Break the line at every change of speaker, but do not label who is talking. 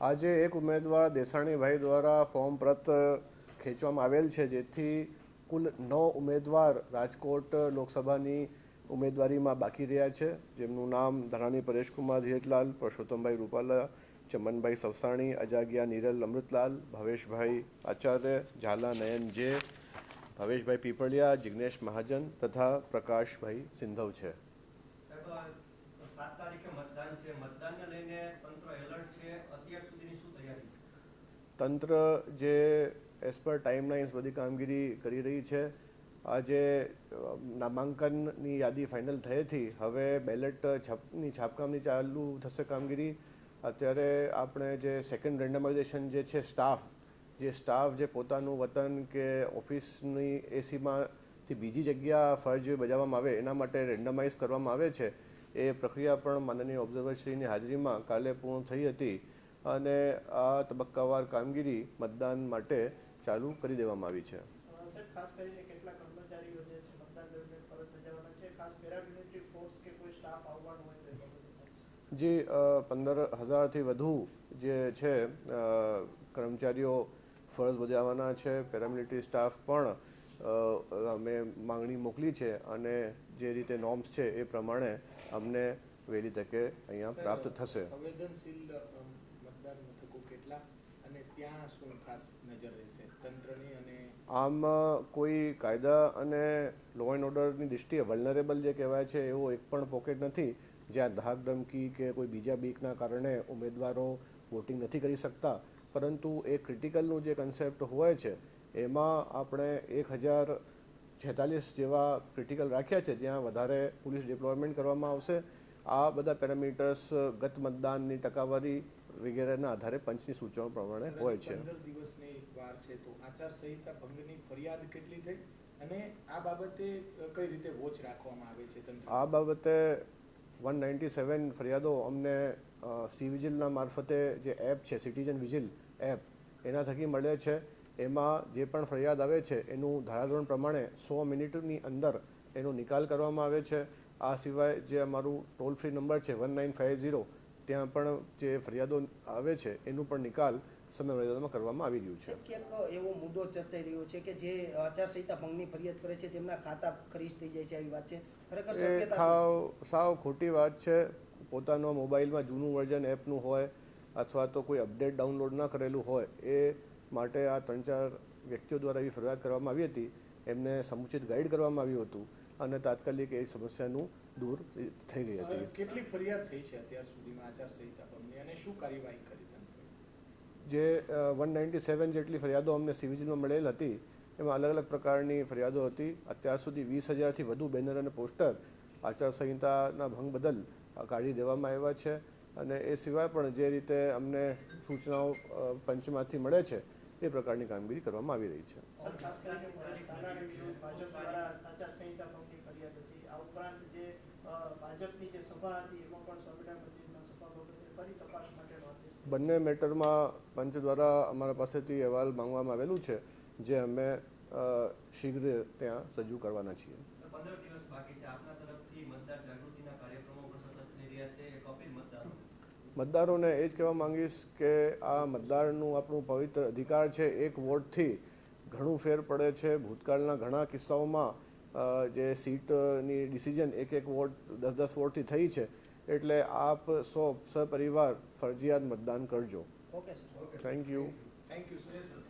આજે એક ઉમેદવાર દેસાણીભાઈ દ્વારા ફોર્મ પ્રત ખેંચવામાં આવેલ છે, જેથી કુલ નવ ઉમેદવાર રાજકોટ લોકસભાની ઉમેદવારીમાં બાકી રહ્યા છે. જેમનું નામ ધરાણી પરેશકુમાર ધીરજલાલ પરસોત્તમભાઈ રૂપાલા, ચમનભાઈ સવસાણી, અજાગિયા નીરલ અમૃતલાલ, ભવેશભાઈ આચાર્ય, ઝાલા નયન જે, ભવેશભાઈ પીપળિયા, જિગ્નેશ મહાજન તથા પ્રકાશભાઈ સિંધવ છે
સાહેબ આ સાત તારીખે મતદાન છે મતદાનને લઈને તંત્ર એલર્ટ છે અત્યાર સુધીની શું તૈયારી
તંત્ર જે એઝ પર ટાઈમલાઇન્સ બધી કામગીરી કરી રહી છે, આજે નામાંકનની યાદી ફાઇનલ થઈ હતી હવે બેલેટ છાપની, છાપકામની ચાલુ થશે કામગીરી. અત્યારે આપણે જે સેકન્ડ રેન્ડમાઇઝેશન જે છે સ્ટાફ જે સ્ટાફ જે પોતાનું વતન કે ઓફિસની એસીમાંથી બીજી જગ્યા ફરજ બજાવવામાં આવે, એના માટે રેન્ડમાઇઝ કરવામાં આવે છે. એ પ્રક્રિયા પણ માનનીય ઓબ્ઝર્વરશ્રીની હાજરીમાં કાલે પૂર્ણ થઈ હતી. અને આ તબક્કાવાર કામગીરી મતદાન માટે ચાલુ કરી દેવામાં આવી છે.
ખાસ કરીને કેટલા કર્મચારીઓ જે છે? મતદાન દરમિયાન ફરજ બજાવવાના છે? ખાસ પેરામિલિટરી ફોર્સ કે કોઈ સ્ટાફ આવવાનું હોય તો
જે પંદર હજારથી વધુ જે છે કર્મચારીઓ ફરજ બજાવવાના છે પેરામિલિટરી સ્ટાફ પણ અમે માંગણી મોકલી છે અને જે રીતે નોર્મ્સ છે એ પ્રમાણે અમને વહેલી તકે અહીંયા પ્રાપ્ત થશે.
સંવેદનશીલ અમ, મતદાન મથકો કેટલા
આમ કોઈ કાયદા અને લો એન્ડ ઓર્ડરની દૃષ્ટિએ વલ્નરેબલ જે કહેવાય છે, એવો એક પણ પોકેટ નથી. જ્યાં ધાક ધમકી કે કોઈ બીજા બીકના કારણે ઉમેદવારો વોટિંગ નથી કરી શકતા. પરંતુ એ ક્રિટિકલનું જે કન્સેપ્ટ હોય છે, એમાં આપણે એક હજાર છેતાલીસ જેવા ક્રિટિકલ રાખ્યા છે, જ્યાં વધારે પોલીસ ડિપ્લોયમેન્ટ કરવામાં આવશે. આ બધા પેરામીટર્સ ગત મતદાનની ટકાવારી વગેરેના આધારે પંચની સૂચનો પ્રમાણે હોય છે.
દિવસની વાર છે તો આચારસંહિતા ભંગની ફરિયાદ કેટલી થઈ? અને આ બાબતે કઈ રીતે વોચ રાખવામાં આવે છે
આ બાબતે વન નાઇન્ટી સેવન ફરિયાદો અમને સી વિજિલના મારફતે જે એપ છે સિટીઝન વિજિલ એપ એના થકી મળે છે. એમાં જે પણ ફરિયાદ આવે છે એનું ધારાધોરણ પ્રમાણે સો મિનિટની અંદર એનો નિકાલ કરવામાં આવે છે. આ સિવાય જે અમારું ટોલ ફ્રી નંબર છે વન નાઇન ફાઇવ ઝીરો ત્યાં પણ જે ફરિયાદો આવે છે એનું પણ નિકાલ સમયમર્યાદામાં કરવામાં આવી રહ્યું છે.
ક્યાંક એવો મુદ્દો ચર્ચાઈ રહ્યો છે કે જે આચારસંહિતા ભંગની ફરિયાદ કરે છે તેમના ખાતા ખરીજ થઈ જાય છે આવી વાત છે. ખરેખર
સાવ સાવ ખોટી વાત છે. પોતાનો મોબાઈલમાં જૂનું વર્ઝન એપનું હોય અથવા તો કોઈ અપડેટ ડાઉનલોડ ના કરેલું હોય એ માટે આ ત્રણ ચાર વ્યક્તિઓ દ્વારા એવી ફરિયાદ કરવામાં આવી હતી. એમને સમુચિત ગાઈડ કરવામાં આવ્યું હતું અને તાત્કાલિક એ સમસ્યાનું દૂર થઈ ગઈ હતી.
કેટલી ફરિયાદ થઈ છે અત્યાર સુધીમાં આચારસંહિતા પરની? અને શું કાર્યવાહી કરી
જે વન નાઇન્ટી સેવન જેટલી ફરિયાદો અમને સિવિજમાં મળેલ હતી એમાં અલગ અલગ પ્રકારની ફરિયાદો હતી. અત્યાર સુધી વીસ હજારથી વધુ બેનર અને પોસ્ટર આચારસંહિતાના ભંગ બદલ કાઢી દેવામાં આવ્યા છે. અને એ સિવાય પણ જે રીતે અમને સૂચનાઓ પંચમાંથી મળે છે એ પ્રકારની કામગીરી કરવામાં આવી રહી છે.
ભાજપની જે સભા હતી એમાં પણ સ્વામિનારાયણ સભા બાબતે ફરી તપાસ
બંને મેટરમાં પંચ દ્વારા અમારા પાસેથી અહેવાલ માંગવામાં આવેલું છે જે અમે શીઘ્ર ત્યાં રજૂ કરવાના છીએ.
પંદર દિવસ બાકી છે. આપના તરફથી મતદાર જાગૃતિના કાર્યક્રમો પણ સતત થઈ રહ્યા છે એક અપીલ મતદારો
મતદારોને એ જ કહેવા માંગીશ કે આ મતદારનું આપણું પવિત્ર અધિકાર છે એક વોટથી ઘણું ફેર પડે છે. ભૂતકાળના ઘણા કિસ્સાઓમાં જે સીટની ડિસિઝન એક એક વોટ દસ દસ વોટથી થઈ છે એટલે આપ સો સપરિવાર ફરજિયાત મતદાન કરજો.
Okay
thank you
thank you